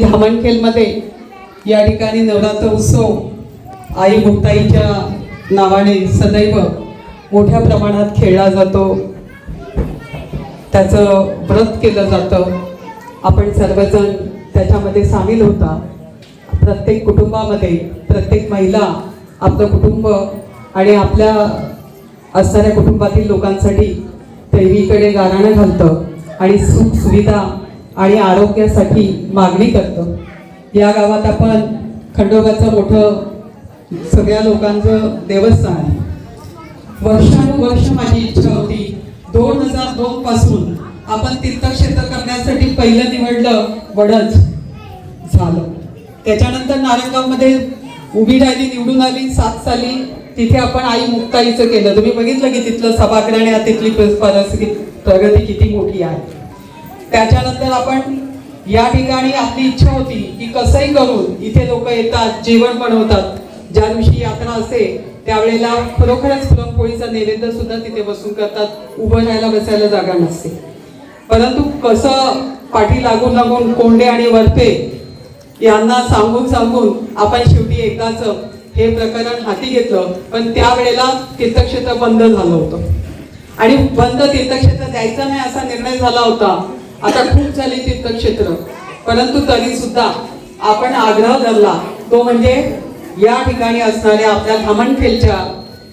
धामणखेलमध्ये या ठिकाणी नवरात्र उत्सव आई मुक्ताईच्या नावाने सदैव मोठ्या प्रमाणात खेळला जातो. त्याचं व्रत केलं जातं. आपण सर्वजण त्याच्यामध्ये सामील होता. प्रत्येक कुटुंबामध्ये प्रत्येक महिला आपलं कुटुंब आणि आपल्या असणाऱ्या कुटुंबातील लोकांसाठी देवीकडे गाराणं घालतं आणि सुख सुविधा आणि आरोग्यासाठी मागणी करतं. या गावात आपण खंडोबाचं मोठं सगळ्या लोकांचं देवस्थान आहे. वर्षानुवर्ष माझी इच्छा होती दोन हजार दोन पासून आपण तीर्थक्षेत्र करण्यासाठी पहिलं निवडलं वडच झालं. त्याच्यानंतर नारायणगावमध्ये उभी राहिली निवडून आली सात साली. तिथे आपण आई मुक्ताईचं केलं. तुम्ही बघितलं की तिथलं सभागृह आणि तिथली परिस्थिती प्रगती किती मोठी आहे. त्याच्यानंतर आपण या ठिकाणी आपली इच्छा होती की कसंही करून इथे लोक येतात जेवण बनवतात. ज्या दिवशी यात्रा असते त्यावेळेला खरोखरच पुरणपोळीचा नैवेद्य सुद्धा तिथे बसून करतात उभं राहायला बसायला जागा नसते. परंतु कसं पाठी लागून लागून कोंडे आणि वरपे यांना सांगून सांगून आपण शेवटी एकदाच हे प्रकरण हाती घेतलं पण त्यावेळेला तीर्थक्षेत्र बंद झालं होतं. आणि बंद तीर्थक्षेत्र द्यायचं नाही असा निर्णय झाला होता. आता खूप झाली तीर्थक्षेत्र परंतु तरी सुद्धा आपण आग्रह धरला. तो म्हणजे या ठिकाणी असणाऱ्या आपल्या धामणखेलच्या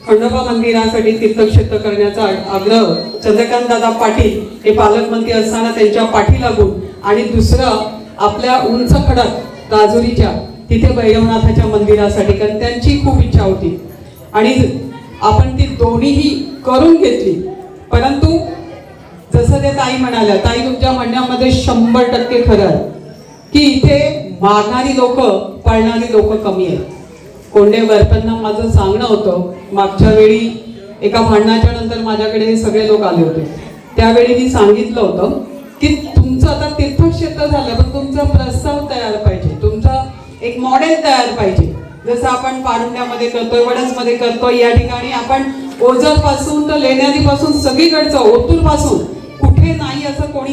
खंडोबा मंदिरासाठी तीर्थक्षेत्र करण्याचा आग्रह चंद्रकांत दादा पाटील हे पालकमंत्री असताना त्यांच्या पाठी लागून आणि दुसरं आपल्या उंच खडक राजुरीच्या तिथे भैरवनाथाच्या मंदिरासाठी कारण त्यांची खूप इच्छा होती. आणि आपण ती दोन्हीही करून घेतली. परंतु ताई म्हणाल्या ताई तुमच्या म्हणण्यामध्ये शंभर टक्के खरं आहे. की इथे मागणारी लोक पळणारी लोक कमी आहेत. कोंडे वरपंना माझं सांगणं होतं मागच्या वेळी एका भांडणाच्या नंतर माझ्याकडे हे सगळे लोक आले होते. त्यावेळी मी सांगितलं होतं की तुमचं आता तीर्थक्षेत्र झालं पण तुमचा प्रस्ताव तयार पाहिजे. तुमचा एक मॉडेल तयार पाहिजे. जसं आपण पारुंड्यामध्ये करतोय वडसमध्ये करतोय या ठिकाणी आपण ओझरपासून तर लेण्यादीपासून सगळीकडचं ओतूरपासून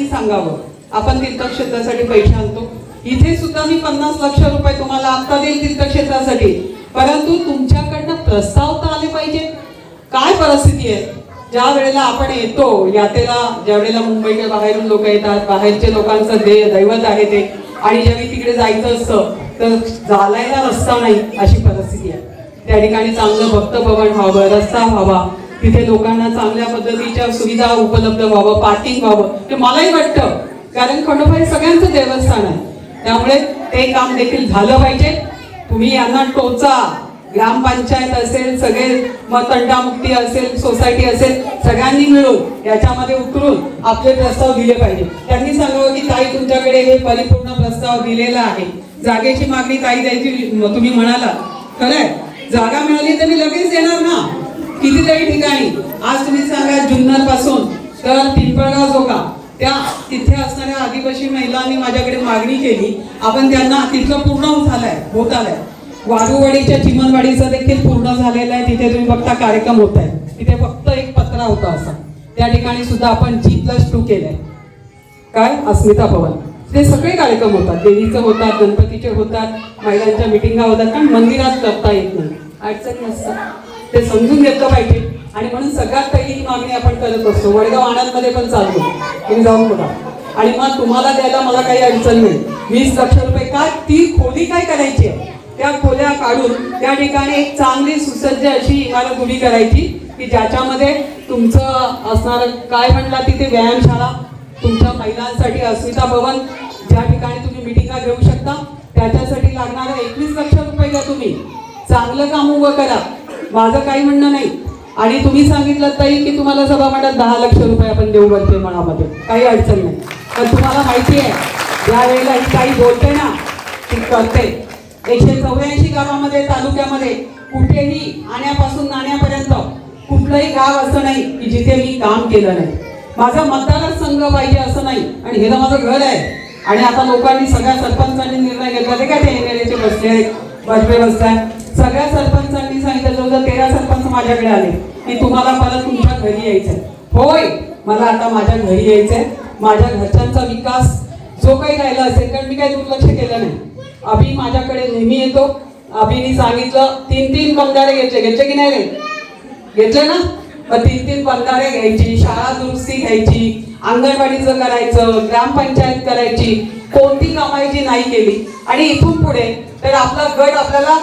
त्यांनी सांगावं. आपण तीर्थक्षेत्रासाठी पैसे आणतो. इथे सुद्धा मी पन्नास लक्ष रुपये तुम्हाला आता देईल तीर्थक्षेत्रासाठी. परंतु तुमच्याकडनं प्रस्ताव तर आले पाहिजे. काय परिस्थिती आहे? ज्या वेळेला आपण येतो यात्रेला ज्या वेळेला मुंबईच्या बाहेरून लोक येतात बाहेरच्या लोकांचं दे दैवत आहे ते आणि ज्यावेळी तिकडे जायचं असतं तर चालायला रस्ता नाही अशी परिस्थिती आहे. त्या ठिकाणी चांगलं भक्त भवन व्हावं रस्ता व्हावा. तिथे लोकांना चांगल्या पद्धतीच्या सुविधा उपलब्ध व्हावं पार्किंग व्हावं ते मलाही वाटतं. कारण खंडोबा हे सगळ्यांचं देवस्थान आहे. त्यामुळे ते काम देखील झालं पाहिजे. तुम्ही यांना टोचा. ग्रामपंचायत असेल सगळे मग तंटामुक्ती असेल सोसायटी असेल सगळ्यांनी मिळून याच्यामध्ये उतरून आपले प्रस्ताव दिले पाहिजे. त्यांनी सांगावं की ताई तुमच्याकडे हे परिपूर्ण प्रस्ताव दिलेला आहे. जागेची मागणी ताई द्यायची तुम्ही म्हणाला. खरंय. जागा मिळाली तर मी लगेच देणार ना? कितीतरी ठिकाणी. आज तुम्ही सांगा जुन्नरपासून तर पिंपळगाव जोगा त्या तिथे असणाऱ्या आदिवासी महिलांनी माझ्याकडे मागणी केली. आपण त्यांना तिथलं पूर्ण झालंय होत आलंय वारुवाडीच्या चिमनवाडीचं देखील पूर्ण झालेलं आहे. तिथे तुम्ही बघता कार्यक्रम होत आहे तिथे फक्त एक पत्रा होता असा. त्या ठिकाणी सुद्धा आपण जी प्लस टू केलंय. काय? अस्मिता भवन ते सगळे कार्यक्रम होतात. देवीचं होतात गणपतीचे होतात महिलांच्या मिटिंगा होतात कारण मंदिरात करता येत नाही. अडचणी असतात ते समजून घेतलं पाहिजे. आणि म्हणून सगळ्यात पहिली ही मागणी आपण करत असतो वडगाव आनंदमध्ये पण चालतो तुम्ही जाऊन बघा. आणि मग तुम्हाला द्यायला मला काही अडचण नाही. वीस लक्ष रुपये का? ती खोली काय करायची आहे? त्या खोल्या काढून त्या ठिकाणी एक चांगली सुसज्ज अशी इमारत उभी करायची की ज्याच्यामध्ये तुमचं असणार काय म्हणला तिथे व्यायामशाळा तुमच्या महिलांसाठी अस्मिता भवन ज्या ठिकाणी तुम्ही मिटिंगा घेऊ शकता त्याच्यासाठी लागणारे एकवीस लक्ष रुपये घ्या तुम्ही. चांगलं काम उभं करा. माझं काही म्हणणं नाही. आणि तुम्ही सांगितलं ताई की तुम्हाला सभा मंडळात दहा लक्ष रुपये आपण देऊ बनते मनामध्ये. काही अडचण नाही. पण तुम्हाला माहिती आहे या वेळेला ही काही बोलते ना ती करते. एकशे चौऱ्याऐंशी गावामध्ये तालुक्यामध्ये कुठेही आण्यापासून नाण्यापर्यंत कुठलंही गाव असं नाही की जिथे मी काम केलं नाही. माझा मतदार संघ पाहिजे असं नाही. आणि हे तर माझं घर आहे. आणि आता लोकांनी सगळ्या सरपंचांनी निर्णय घेतला. ते काय ते एमएलएचे बसले आहेत वाजपेयी बसलाय सगळ्या सरपंचांनी सांगितलं जवळजवळ तेरा सरपंच माझ्याकडे आले की तुम्हाला परत तुमच्या घरी यायचंय. होय मला आता माझ्या घरी यायचंय. माझ्या घरच्यांचा विकास जो काही राहिला असेल कारण मी काही दुर्लक्ष केलं नाही. अभि माझ्याकडे नेहमी येतो. अभिनी सांगितलं तीन तीन बंधारे घेतले. घेतले की नाही रे? घेतले ना? मग तीन तीन बंधारे घ्यायची शाळा दुरुस्ती घ्यायची अंगणवाडीचं करायचं ग्रामपंचायत करायची कोणती कामायची नाही केली आणि इथून पुढे तर आपला गट आपल्याला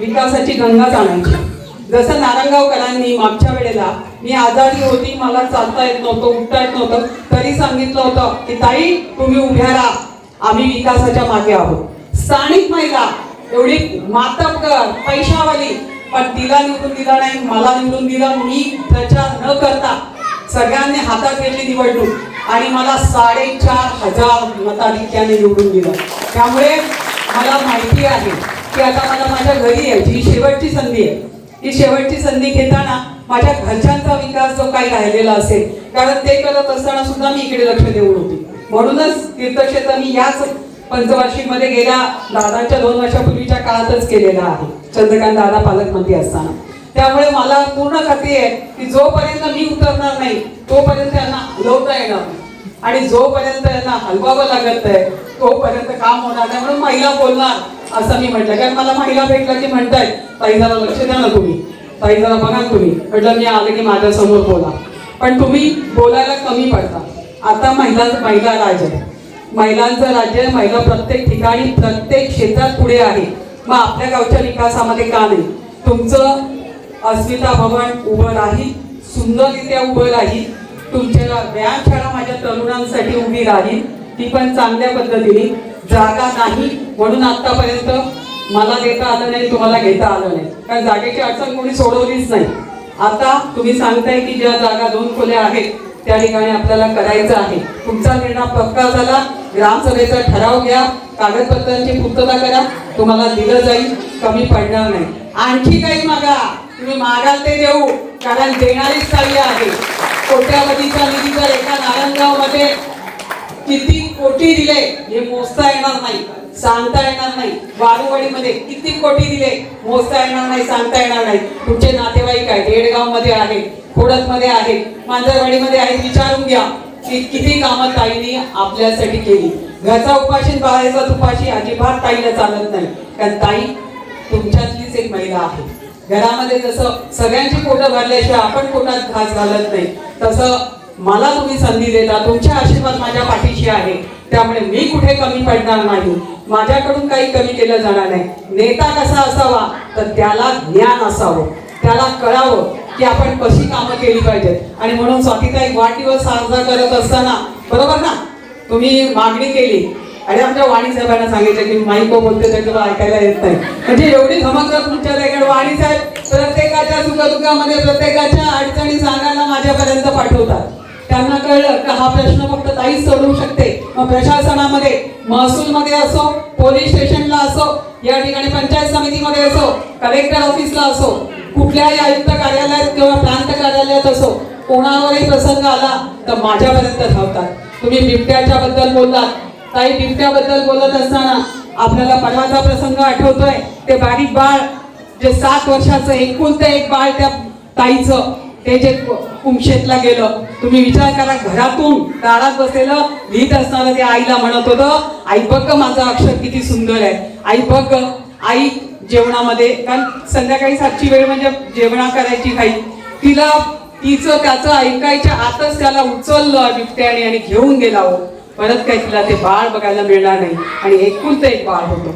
विकासाची गंगाच आणायची जसं नारायणगावकरांनी मागच्या वेळेला मी आजारी होती मला चालता येत नव्हतं उठता येत नव्हतं तरी सांगितलं होतं की ताई तुम्ही उभ्या राहा आम्ही विकासाच्या मागे आहोत. स्थानिक महिला एवढी मातबकर पैशावाली. पण तिला निवडून दिला नाही मला निवडून दिला मी प्रचार न करता सगळ्यांनी हातात घेतली निवडणूक आणि मला साडेचार हजार मताधिक्याने निवडून दिलं. त्यामुळे मला माहिती आहे की आता मला माझ्या घरी यायची ही शेवटची संधी आहे. ही शेवटची संधी घेताना माझ्या घरच्यांचा विकास जो काही राहिलेला असेल कारण ते करत असताना सुद्धा मी इकडे लक्ष देऊन होती. म्हणूनच तीर्थक्षेत्र मी याच पंचवार्षिकमध्ये गेल्या दादांच्या दोन वर्षापूर्वीच्या काळातच केलेला आहे चंद्रकांत दादा पालकमंत्री असताना. त्यामुळे मला पूर्ण खात्री आहे की जोपर्यंत मी उतरणार नाही तोपर्यंत यांना हलवता येणार आणि जोपर्यंत यांना हलवावं लागत आहे तोपर्यंत काम होणार नाही म्हणून महिला बोलणार असं मी म्हटलं. कारण मला महिला भेटलं की म्हणतायत ताई जरा लक्ष द्या ना तुम्ही. ताई जरा बघा तुम्ही. म्हटलं मी आलं की माझ्यासमोर बोला. पण तुम्ही बोलायला कमी पडता. आता महिला महिला राज आहे. महिलांचं राज्य आहे. महिला प्रत्येक ठिकाणी प्रत्येक क्षेत्रात पुढे आहे. मग आपल्या गावच्या विकासामध्ये का नाही? तुमचं अस्मिता भवन उभं राहील सुंदररित्या उभं राहील. तुमच्या व्यायामशाळा माझ्या तरुणांसाठी उभी राहील. ती पण चांगल्या पद्धतीने. जागा नाही म्हणून आतापर्यंत मला देता आलं नाही तुम्हाला घेता आलं नाही. कारण जागेची अडचण कोणी सोडवलीच नाही. आता तुम्ही सांगताय की ज्या जागा दोन खोल्या आहेत त्या ठिकाणी आपल्याला करायचं आहे. तुमचा निर्णय पक्का झाला. ग्रामसभेचा ठराव घ्या. कागदपत्रांची पूर्तता करा. तुम्हाला दिलं जाईल. कमी पडणार नाही. आणखी काही मागा. तुम्ही मागाल ते देऊ. कारण देणारीच चालली आहे. कोट्यावधीच्या निधीचा एका नारायणगावमध्ये किती कोटी दिले हे मोजता येणार नाही सांगता येणार नाही. वारुवाडीमध्ये किती कोटी दिले मोजता येणार नाही सांगता येणार नाही. तुमचे नातेवाईक आहे देडगावमध्ये आहे खोडत मध्ये आहे मांजरवाडीमध्ये आहे विचारून घ्या. की किती कामं ताईने आपल्यासाठी केली. घरचा उपाशी बाहेरचा तुपाशी अजिबात ताईला चालत नाही. कारण ताई तुमच्यातलीच एक महिला आहे. घरामध्ये जसं सगळ्यांची पोटं भरल्याशिवाय आपण पोटात घास घालत नाही. तसं मला तुम्ही संधी देता तुमचे आशीर्वाद माझ्या पाठीशी आहे. त्यामुळे मी कुठे कमी पडणार नाही. माझ्याकडून काही कमी केलं जाणार नाही. नेता कसा असावा? तर त्याला ज्ञान असावं. त्याला कळावं की आपण कशी कामं केली पाहिजेत. आणि म्हणून स्वातीताई वाढदिवस साजरा करत असताना बरोबर ना? तुम्ही मागणी केली. आणि आमच्या वाणी साहेबांना सांगितलं की माईको बोलते तर तुला ऐकायला येत नाही. म्हणजे एवढी धमक तुमच्या कारण वाणी साहेब प्रत्येकाच्या सुखदुःखामध्ये प्रत्येकाच्या अडचणी सांगायला माझ्यापर्यंत पाठवतात. त्यांना कळलं की हा प्रश्न फक्त ताईच सोडवू शकते. मग प्रशासनामध्ये महसूलमध्ये असो पोलीस स्टेशनला असो या ठिकाणी पंचायत समितीमध्ये असो कलेक्टर ऑफिसला असो कुठल्याही आयुक्त कार्यालयात किंवा प्रांत कार्यालयात असो कोणावरही प्रसंग आला तर माझ्यापर्यंत धावतात. तुम्ही बिबट्याच्या बद्दल बोललात. ताई बिबट्याबद्दल बोलत असताना आपल्याला परवाचा प्रसंग आठवतोय. ते बारीक बाळ जे सात वर्षाचं एकुलतं एक बाळ त्या ताईचं ते जे कुमशेतला गेलं तुम्ही विचार करा घरातून दारात बसलेलं लिहित असताना ते आईला म्हणत होतं आई बघ माझं अक्षर किती सुंदर आहे. आई बघ आई जेवणामध्ये कारण संध्याकाळी सातची वेळ म्हणजे जेवणा करायची घाई तिला तिचं त्याचं ऐकायच्या आतच त्याला उचललं बिबट्याने आणि घेऊन गेला हो. परत काय तिला ते बाळ बघायला मिळणार नाही. आणि एकुलतं एक बाळ होतं.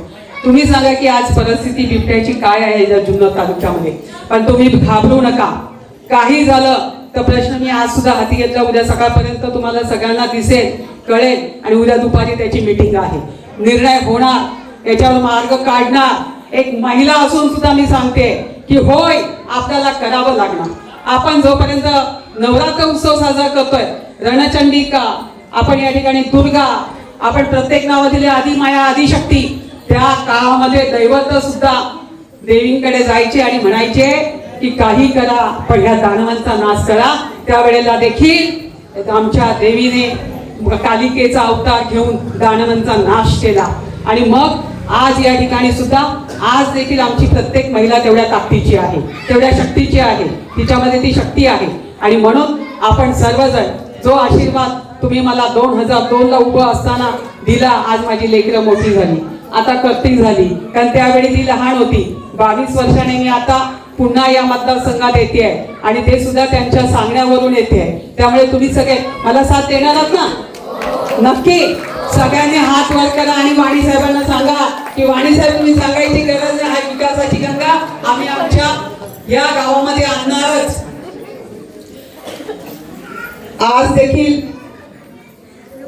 तुम्ही सांगा की आज परिस्थिती बिबट्याची काय आहे या जुन्नर तालुक्यामध्ये. पण तुम्ही घाबरू नका. काही झालं तर प्रश्न मी आज सुद्धा हाती घेतला. उद्या सकाळपर्यंत तुम्हाला सगळ्यांना दिसेल कळेल आणि उद्या दुपारी त्याची मीटिंग आहे. निर्णय होणार याच्यावर मार्ग काढणार. एक महिला असून सुद्धा मी सांगते की होय आपल्याला करावं लागणार. आपण जोपर्यंत नवरात्र उत्सव साजरा करतोय रणचंडिका आपण या ठिकाणी दुर्गा आपण प्रत्येक नाव दिले आदी माया आदिशक्ती त्या काळामध्ये दैवत सुद्धा देवींकडे जायचे आणि म्हणायचे की काही करा पण ह्या दानवांचा नाश करा. त्यावेळेला देखील आमच्या देवीने कालिकेचा अवतार घेऊन दानवांचा नाश केला. आणि मग आज या ठिकाणी सुद्धा आज देखील आमची प्रत्येक महिला तेवढ्या ताकदीची आहे तेवढ्या शक्तीची आहे तिच्यामध्ये ती शक्ती आहे. आणि म्हणून आपण सर्वजण जो आशीर्वाद तुम्ही मला दोन हजार दोनला उभं असताना दिला आज माझी लेकरं मोठी झाली. आता कर्ती झाली कारण त्यावेळी ती लहान होती. बावीस वर्षाने मी आता पुन्हा या मतदारसंघात येते आहे आणि ते सुद्धा त्यांच्या सांगण्यावरून येते आहे त्यामुळे तुम्ही सगळे मला साथ देणार आहात ना? नक्की. सगळ्यांनी हात वर करा आणि वाणी साहेबांना सांगा की वाणी साहेब तुम्ही सांगायची गरज नाही आहे विकासाची गंगा आम्ही आमच्या या गावामध्ये आणणारच. आज देखील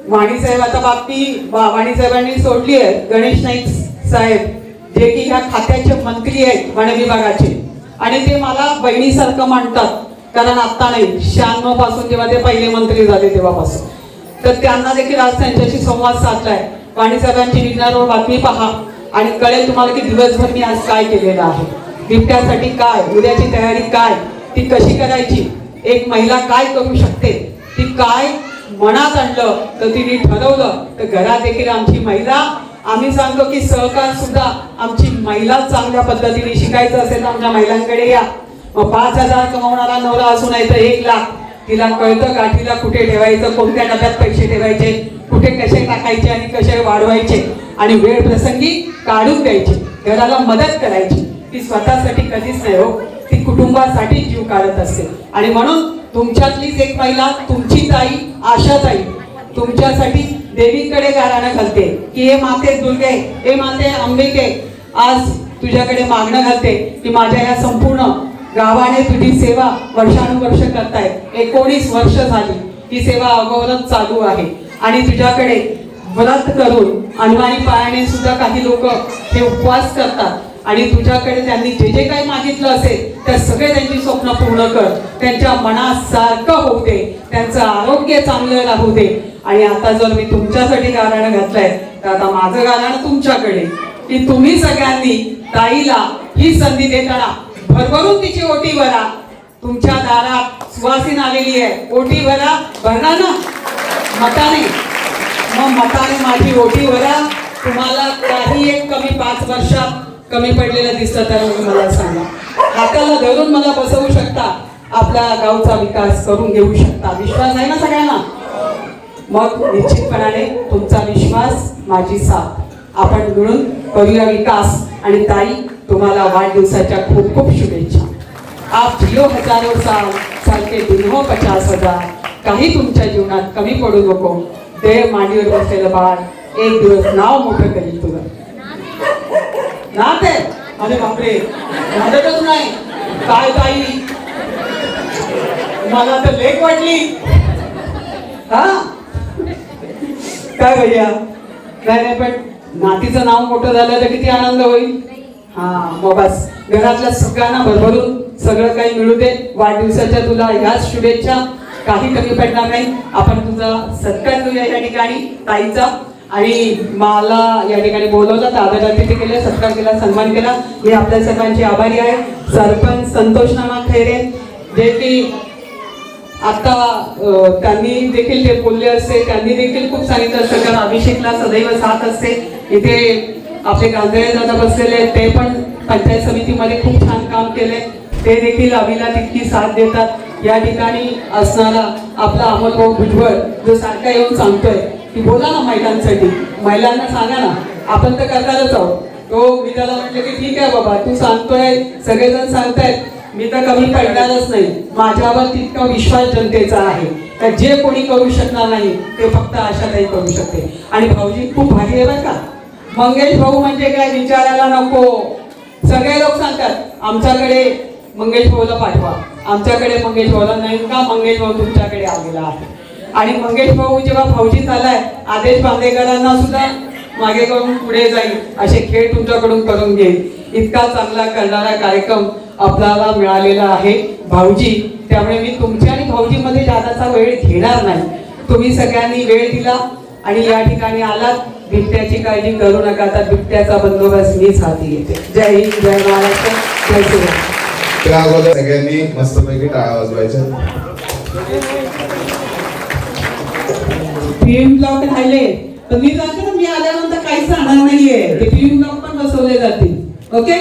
वाणी साहेब आता बातमी वा- वाणी साहेबांनी सोडली आहे. गणेश नाईक साहेब जे की ह्या खात्याचे मंत्री आहेत वन विभागाचे. आणि ते मला बहिणीसारखं मांडतात. कारण आता नाही शहाण्णवपासून जेव्हा ते पहिले मंत्री झाले तेव्हापासून. तर त्यांना देखील आज त्यांच्याशी संवाद साधलाय. वाणी साहेबांची निघणाऱ्यावर बातमी पहा. आणि कळेल तुम्हाला की दिवसभर मी आज काय केलेलं आहे. बिबट्यासाठी काय उद्याची तयारी काय ती कशी करायची एक महिला काय करू शकते ती काय मनात आणलं तर तिने ठरवलं तर घरात देखील आमची महिला आम्ही सांगतो की सहकार सुद्धा आमची महिला चांगल्या पद्धतीने शिकायचं असेल तर आमच्या महिलांकडे या. मग पाच हजार कमावणारा नवरा असून आहे तर एक लाख. तिला कळतं गाठीला कुठे ठेवायचं कोणत्या डब्यात पैसे ठेवायचे कुठे कसे टाकायचे आणि कसे वाढवायचे. आणि वेळ प्रसंगी काढून द्यायचे. घराला मदत करायची. ती स्वतःसाठी कधीच नाही हो. ती कुटुंबासाठी जीव काढत असते. आणि म्हणून तुमच्यातलीच एक महिला तुमची ताई आशा ताई तुमच्यासाठी देवीकडे गाराणं घालते की हे माते दुर्गे हे माते अंबिके आज तुझ्याकडे मागणं घालते की माझ्या या संपूर्ण गावाने तुझी सेवा वर्षानुवर्ष करताय. एकोणीस वर्ष झाली ही सेवा अगोदरच चालू आहे. आणि तुझ्याकडे व्रत करून अनवाणी पायाने सुद्धा काही लोक हे उपवास करतात. आणि तुझ्याकडे त्यांनी जे जे काही मागितलं असेल त्या सगळे त्यांची स्वप्न पूर्ण कर. त्यांच्या मनासारखं होऊ दे. त्यांचं आरोग्य चांगलं राहू दे. आणि आता जर मी तुमच्यासाठी गाणं घातलंय तर आता माझं गाणं तुमच्याकडे. की तुम्ही सगळ्यांनी ताईला ही संधी देताना भरभरून तिची ओटी भरा. तुमच्या दारात सुवासीन आलेली आहे. ओटी भरा. भरणार ना. मताने. मग मताने माझी ओटी भरा. तुम्हाला काही एक कमी पाच वर्षात कमी पडलेलं दिसतं तर मला सांगा. हाताला धरून मला बसवू शकता. आपल्या गावचा विकास करून घेऊ शकता. विश्वास आहे ना सगळ्यांना? मग निश्चितपणाने तुमचा विश्वास माझी साथ. आपण मिळून करूया विकास आणि ताई तुम्हाला वाढदिवसाच्या खूप खूप शुभेच्छा. आप झिरो हजारो साल सारखे के हो पचास हजार. काही तुमच्या जीवनात कमी पडू नको. देव मांडीवर बसलेलं बाळ एक दिवस नाव मोठं करील तुला. नात? आहे अरे बापरे. मदतच नाही. काय ताई? मला तर लेख वाटली. हा? काय भैया. काय नाही पण नातीचं नाव मोठं झालं तर किती आनंद होईल? हा मग बस. घरातल्या सगळ्यांना भरभरून सगळं काही मिळू दे. वाढदिवसाच्या तुला ह्याच शुभेच्छा. काही कमी पडणार नाही. आपण तुझा सत्कार करूया या ठिकाणी ताईचा. आणि मला या ठिकाणी बोलवलं दादाला तिथे केलं सत्कार केला सन्मान केला. मी आपल्या सर्वांची आभारी आहे. सरपंच संतोष नामा खैरे. जे की आता त्यांनी देखील ते बोलले असते त्यांनी देखील खूप सांगितलं असतं कारण अभिषेकला सदैव साथ असते. इथे आपले गांधळे दादा बसलेले आहेत ते पण पंचायत समितीमध्ये खूप छान काम केले ते देखील अभिला तितकी साथ देतात. या ठिकाणी असणारा आपला अमोल भाऊ भुजबळ जो सारखा येऊन सांगतोय की बोला ना महिलांसाठी. महिलांना सांगा ना आपण तर करणारच आहोत. तो मी त्याला म्हटलं की ठीक आहे बाबा तू सांगतोय सगळेजण सांगतायत. मी तर कमी पडणारच नाही. माझ्यावर तितका विश्वास जनतेचा आहे. तर जे कोणी करू शकणार नाही ते फक्त आशाताई करू शकते. आणि भाऊजी खूप भारी आहे बरं का? मंगेश भाऊ म्हणजे काय? विचारायला नको. सगळे लोक सांगतात आमच्याकडे मंगेश भाऊला पाठवा. आमच्याकडे मंगेश भाऊला नाही का? मंगेश भाऊ तुमच्याकडे आलेला आहे. आणि मंगेश भाऊ जेव्हा भाऊजी झालाय आदेश बांदेकरांना सुद्धा मागे करून पुढे जाईल. असे खेळ तुमच्याकडून करून घेईल. इतका चांगला करणारा कार्यक्रम आपल्याला मिळालेला आहे भाऊजी. त्यामुळे मी तुमच्या आणि भाऊजीमध्ये जादाचा वेळ घेणार नाही. तुम्ही सगळ्यांनी वेळ दिला आणि या ठिकाणी आलात. बिबट्याची काळजी करू नका. आता बिबट्याचा बंदोबस्त मीच हाती घेते. जय हिंद जय महाराष्ट्र जय श्रीराम सगळ्यांनी मस्तपैकी टाळ्या वाजवायच्या. पीएम ब्लॉक राहिले. तर मी सांगते ना मी आल्यानंतर काहीच राहणार नाहीये. ते पीएम ब्लॉक पण बसवले जातील. ओके?